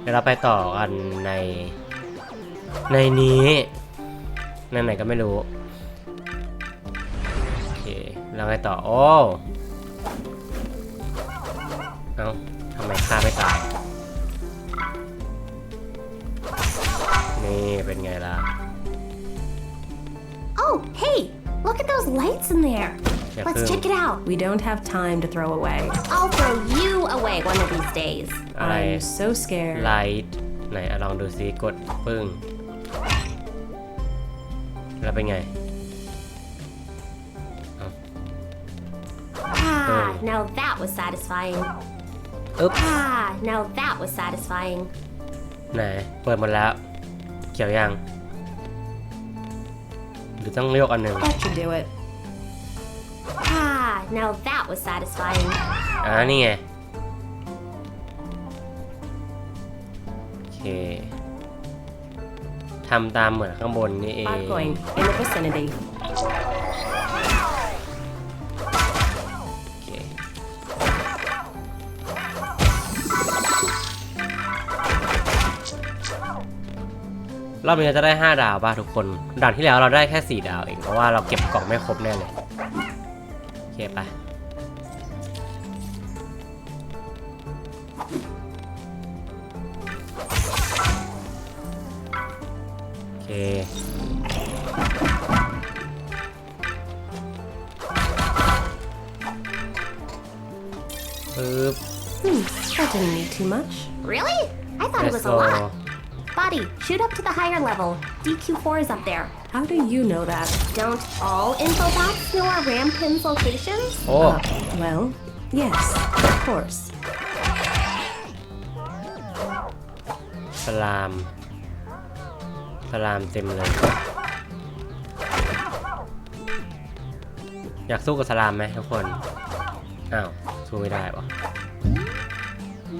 เดี๋ยวเราไปต่อกันในในนี้ในไหนก็ไม่รู้ โอเคแล้วไงต่อ โอ้ เอ้าทำไมฆ่าไม่ตาย นี่เป็นไงล่ะ Oh, hey, look at those lights in there. Yeah, Let's cool. check it out. We don't have time to throw away. I'll throw you away one of these days. อะไร I'm so scared. ไลท์ไหนอะลองดูซิกดปึ้ง แล้วเป็นไง Ah, now that was satisfying. อึ๊บ Ah, now that was satisfying. ไหน เปิดหมดแล้ว เขียวยัง หรือต้องยกอันหนึ่ง That should do it. Ah, now that was satisfying. อ่านี่ไง ทำตามเหมือนข้างบนนี่เอง I'm going in the vicinity. โอเครอบนี้เราจะได้ 5 ดาวป่ะทุกคน ด่านที่แล้วเราได้แค่ 4 ดาวเอง เพราะว่าเราเก็บกล่องไม่ครบแน่เลย โอเคไป Boop. Hmm, that didn't need too much. Really? I thought it was a lot. Uh, Body, shoot up to the higher level. DQ4 is up there. How do you know that? Don't all infobots know our Rampin's locations? Oh. Uh, well, yes, of course. Salam. ลามสลามเต็มเลย อยากสู้กับสลามไหมทุกคน อ้าว สู้ไม่ได้วะ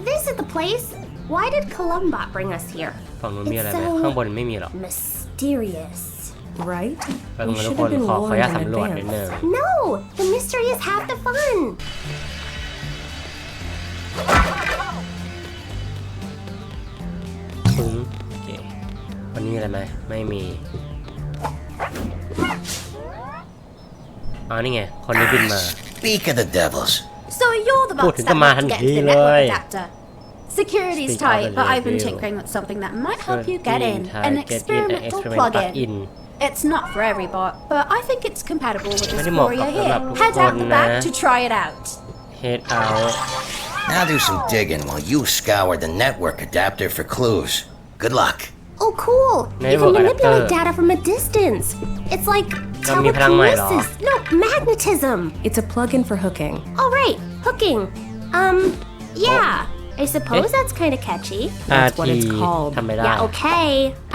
This is the place. Why did Columbot bring us here? ฝั่งนู้นมีอะไรไหม It's so ข้างบนไม่มีหรอก Mysterious. Right? แป๊บนึ We งนะทุก should ค have น been ขอขออนุญาต warned in สำรวจนิดนึง advance. No, the mystery is half the fun. มีอะไรไหม ไม่มี อ๋อ นี่ไง คนนี้บินมา Speak of the devils. So you're theพูด box ถึง that ก็มา wants ทัน to get ที to the เล network ย adapter. Security's Speak of tight, the but I've been devil. tinkering with something that might help you get in. Tinkering, An get in, experimental experiment plug-in. plug-in. It's not for every bot, but I think it's compatible with this ไม่ได้เหมาะกับ warrior สำหรับ here. ทุก Head คน out the นะ back to try it out. head out Now do some digging while you scour the network adapter for clues. Good luck. Oh, cool. You Network can manipulate adapter. data from a distance. It's like เรามีพลังใหม่เหรอ telekinesis. No, magnetism. It's a plug-in for hooking. All right, hooking. Um, yeah. I suppose Eh? that's kind of catchy. That's what it's RT called. ทำไม่ได้ Yeah, okay.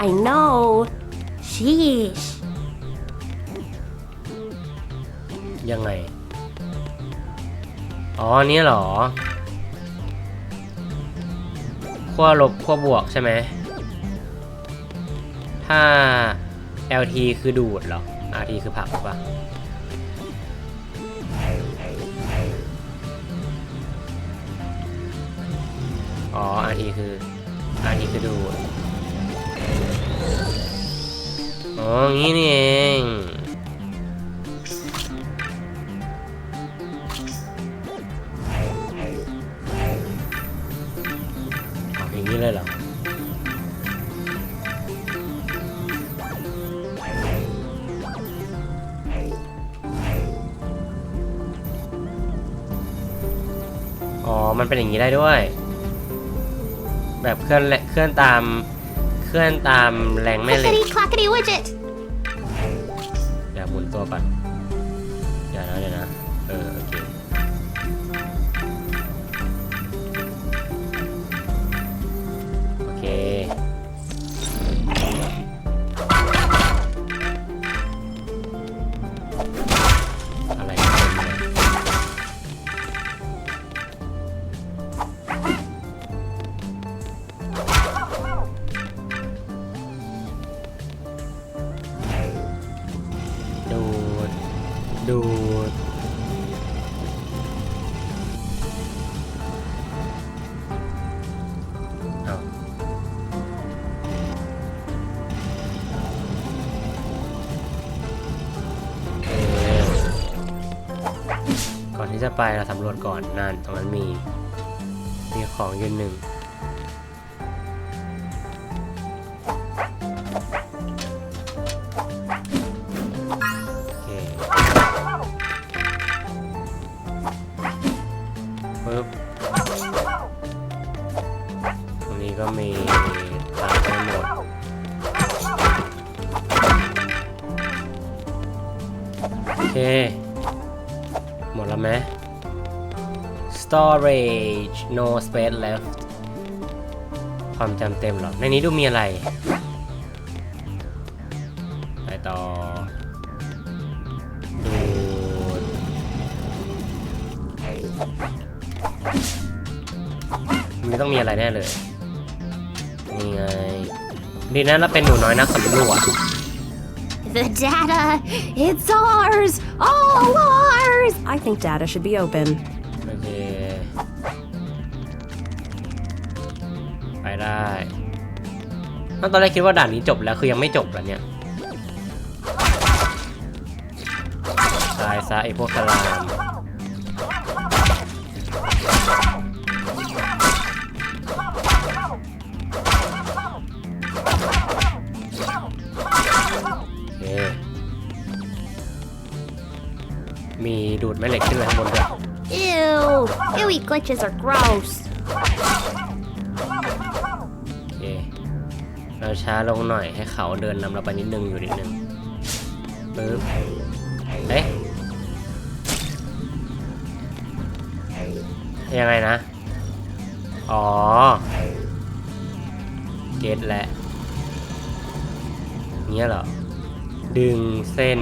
I know. Sheesh. ยังไง อ๋อ นี่เหรอ ขั้วลบขั้วบวกใช่ไหม ถ้า LT คือดูดเหรอ RT คือผักหรือเปล่าอ๋อ RT คือ RT คือดูด อ๋อ งี้นี่เองอย่างนี้เลยเหรอ มันเป็นอย่างนี้ได้ด้วย แบบเคลื่อนแหละเคลื่อนตามเคลื่อนตามแรงแม่เหล็ก Clickety clackety widget. เดี๋ยวหมุนตัวก่อน ที่จะไปเราสำรวจก่อนนั่นตรงนั้นมี มีของยืนหนึ่งโอเคปึ๊บตรงนี้ก็มีตามไปหมดโอเค หมดแล้วไหม storage no space left ความจำเต็มหรอ ในนี้ดูมีอะไร ไปต่อ ดูดมันต้องมีอะไรแน่เลย นี่ไง ดีนะเราเป็นหนูน้อยนักสำรวจ The data, it's ours! All ours! I think data should be open. โอเค ไปได้ตอนแรกคิดว่าด่านนี้จบแล้วคือยังไม่จบแล้วเนี่ย ตายซะไอพวกคาราม Ew! Ewy glitches are gross. โอเค เราช้าลงหน่อยให้เขาเดินนำเราไปนิดนึงอยู่นิดนึงปึ๊บเอ๊ะยังไงนะ อ๋อ เก็ตแหละเงี้ยเหรอ ดึงเส้น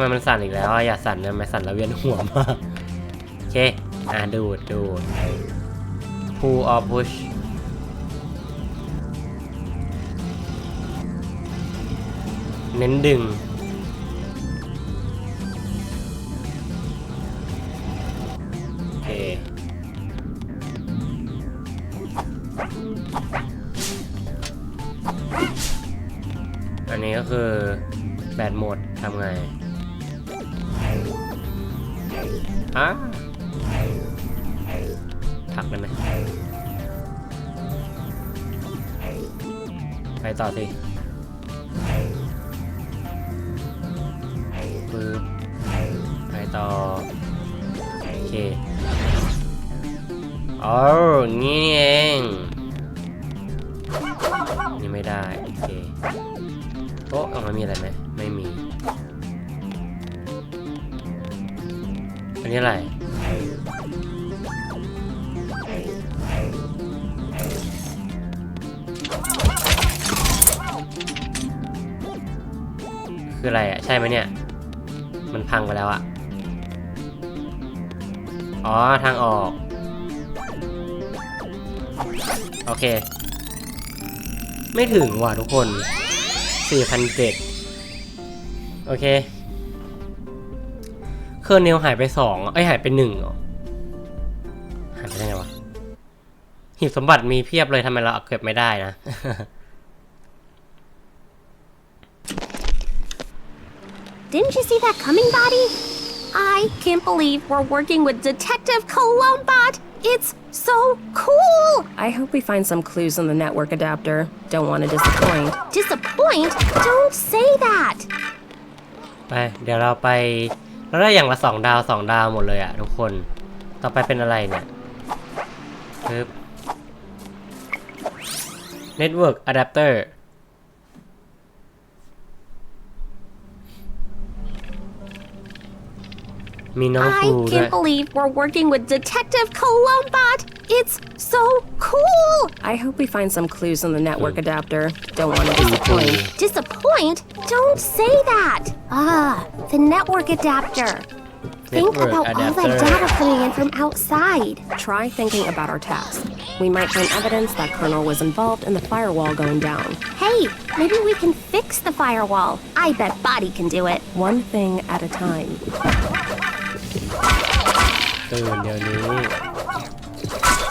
ไมมันสั่นอีกแล้วอะอย่าสั่นนะไม่สั่นแล้วเวียนหัวมากโอเค อ่าดูดดูด pull or push เน้นดึง เคอ๋องี้นี่เอง นี่ไม่ได้ โอเคโอ้เอามามีอะไรไหมไม่มี อันนี้อะไร คืออะไรอะ ใช่ไหมเนี่ย มันพังไปแล้วอะ อ๋อ ทางออก โอเค ไม่ถึงว่ะทุกคน 4,007 โอเค เคอร์เนลหายไปสองเอ้ย หายไปหนึ่งเหรอ หายไปได้ไงวะ หีบสมบัติมีเพียบเลยทำไมเราเอาเก็บไม่ได้นะ Didn't you see that coming, Body? I can't believe we're working with Detective Colombot! It's so cool! I hope we find some clues on the network adapter. Don't want to disappoint. Disappoint? Don't say that! ไป เดี๋ยวเราไป เราได้อย่างละสองดาวสองดาวหมดเลยอะทุกคน ต่อไปเป็นอะไรเนี่ยปึ๊บ Network Adapter มีน้อง I ครูด้วย can't believe we're working with Detective Colombot! It's so cool! I hope we find some clues on the network adapter. Don't want to disappoint. Disappoint? Don't say that! Ah, the network adapter. Think Network about all that adapter. data coming in from outside. Try thinking about our task. We might find evidence that Colonel was involved in the firewall going down. Hey, maybe we can fix the firewall. I bet Body can do it. One thing at a time. ตื่นเดี๋ยวนี้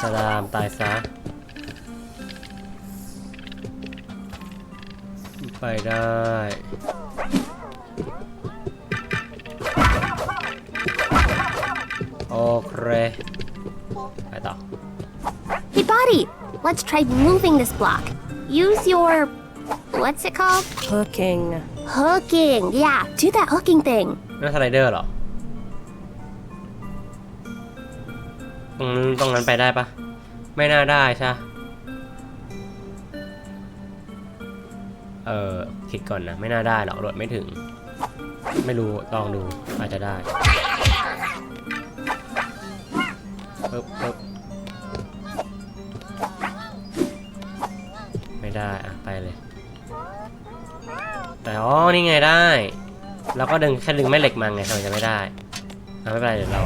สลามตายซะ ไปได้ โอเค ไปต่อ Hey, buddy. Let's try moving this block. Use your. What's it called? Hooking. Hooking. Yeah, do that hooking thing. นั่นสไลเดอร์เหรอ ตรงนั้นตรงนั้นไปได้ปะไม่น่าได้ใช่เออคิดก่อนนะ ไม่น่าได้หรอกโดดไม่ถึง ไม่รู้ลองดูอาจจะได้ปึ๊บปึ๊บไม่ได้อะไปเลย แต่อ๋อนี่ไงได้ เราก็ดึงแค่ดึงแม่เหล็กมาไงทำไมจะไม่ได้ไม่เป็นไรเดี๋ยวเรา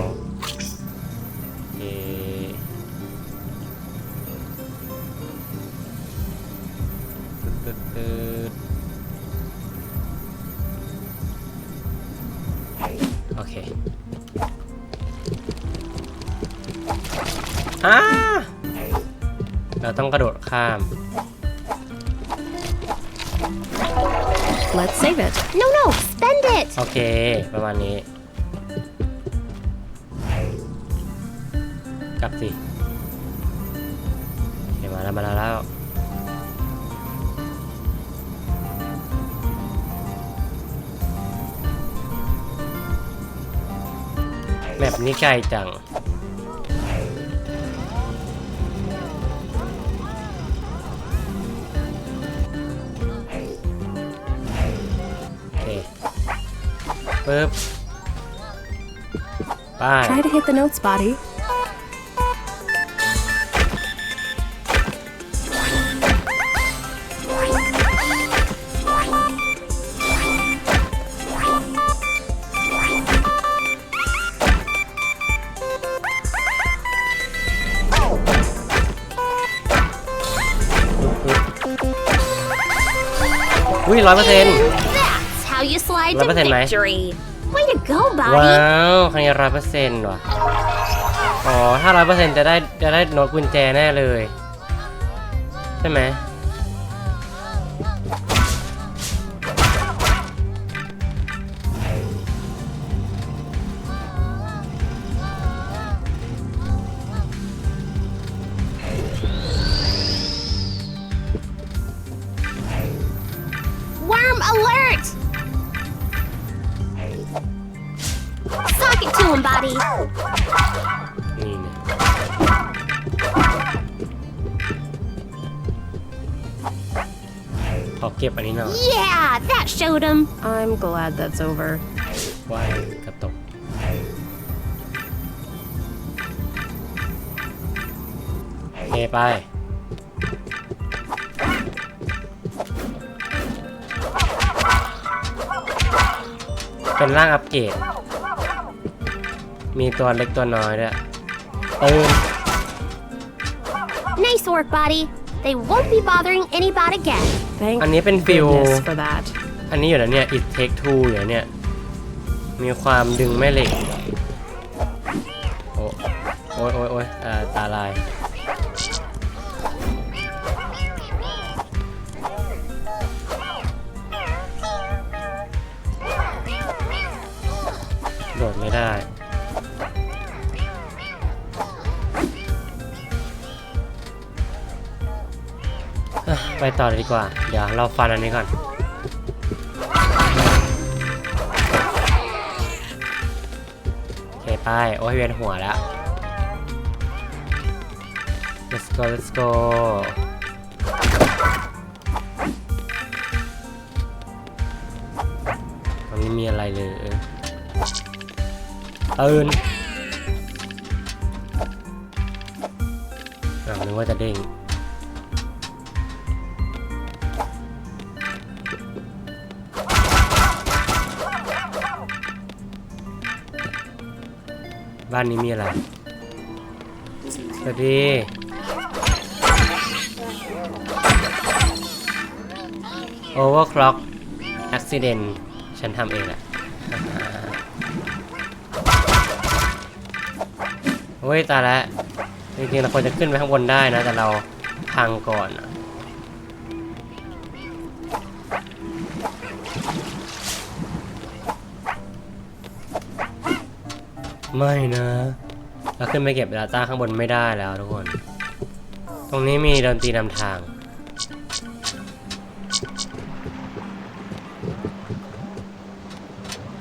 อ่าเราต้องกระโดดข้าม Let's save it. No, no, spend it. โอเค ประมาณนี้ กลับสิโอเคมาแล้วมาแล้วแล้วแบบนี้ไกลจัง ปึ๊บไป Try to hit the notes, body. That's อุ้ยร้อยเปอร์เซ็นต์ That's how you slide to 100%ไหม? victory. Way to go, ว้า buddy. วครั้งนี้ร้อยเปอร์เซ็นต์ว่ะอ๋อถ้าร้อยเปอร์เซ็นต์จะได้จะได้โน้ตกุญแจแน่เลย ใช่ไหม ขอเก็บอันนี้หน่อย Yeah, that showed him. I'm glad that's over. ว่ายกระตกโอเคไปเป็นร่างอัปเกรด มีตัวเล็กตัวน้อยด้วยตื่น Nice work, buddy. They won't be bothering anybody again. Thank อันนี้เป็นฟิล goodness for that. อันนี้อยู่แล้วเนี่ย it take two อยู่แล้วเนี่ย มีความดึงแม่เหล็ก โอ้โอ้ยโอ้ยโอ้ยอ่าตาลาย โดดไม่ได้ ไปต่อเลยดีกว่า เดี๋ยวเราฟันอันนี้ก่อน โอเคไปโอ้ยเวียนหัวแล้ว let's go let's go ตรงนี้มีอะไรเลยตื่นอะนึกว่าจะเด้งานนี้มีอะไรสวัสดี Overclock Accident ฉันทำเองแหละเฮ้ยตายแล้วจริงๆเราควรจะขึ้นไปข้างบนได้นะ แต่เราพังก่อนอะ ไม่นะเราขึ้นไปเก็บดาต้าข้างบนไม่ได้แล้วทุกคนตตรงนี้มีดนตรีนำทาง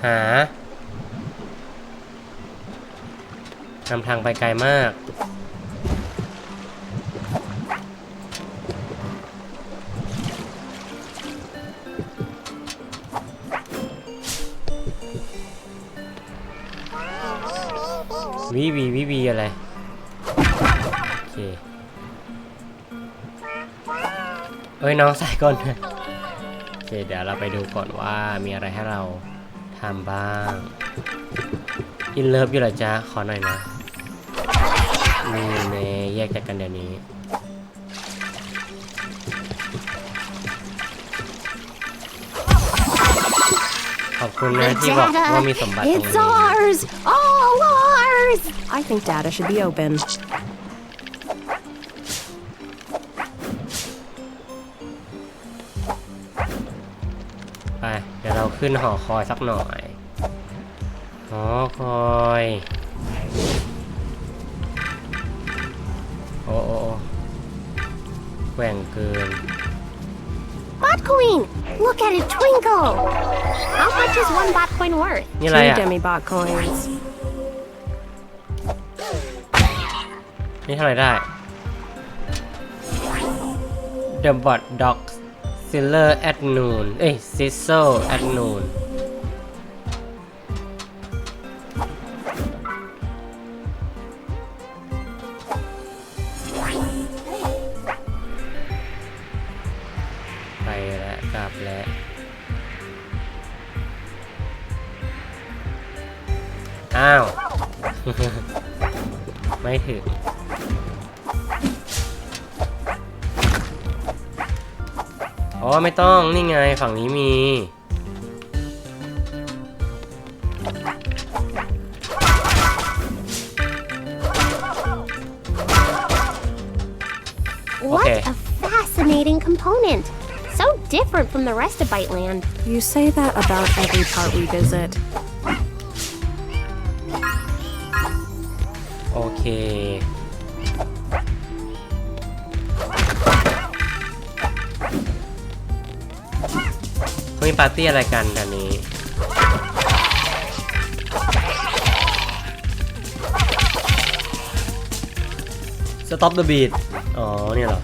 หานำทางไปไกลมาก วีวีวีวีอะไร โอเคเอ้ยน้องใส่ก่อนโอเคเดี๋ยวเราไปดูก่อนว่ามีอะไรให้เราทำบ้าง อินเลิฟอยู่หรอจ๊ะ ขอหน่อยนะนี่เนแยกจากกันเดี๋ยวนี้ขอบคุณนะที่บอกว่ามีสมบัติตรง it's นี้ ours! All ours! I think data should be open. ไป เดี๋ยวเราขึ้นหอคอยสักหน่อย หอคอย โอ้โอ้โอ้แกว่งเกิน Bot coin! Look at it twinkle! How much is one bot coin worth? นี่อะไร Two อ่ะ demibot coins. นี่เท่าไหร่ได้ The Bot Dog Siller at noon เอ้ย Sizzle at noon ไปแล้วกลับแล้วอ้าว ไม่ถึง อ๋อ ไม่ต้อง นี่ไง ฝั่งนี้มี What Okay. a fascinating component! So different from the rest of Byteland. You say that about every part we visit. โอเค มีปาร์ตี้อะไรกันอันนี้ Stop the beat อ๋อ เนี่ยเหรอ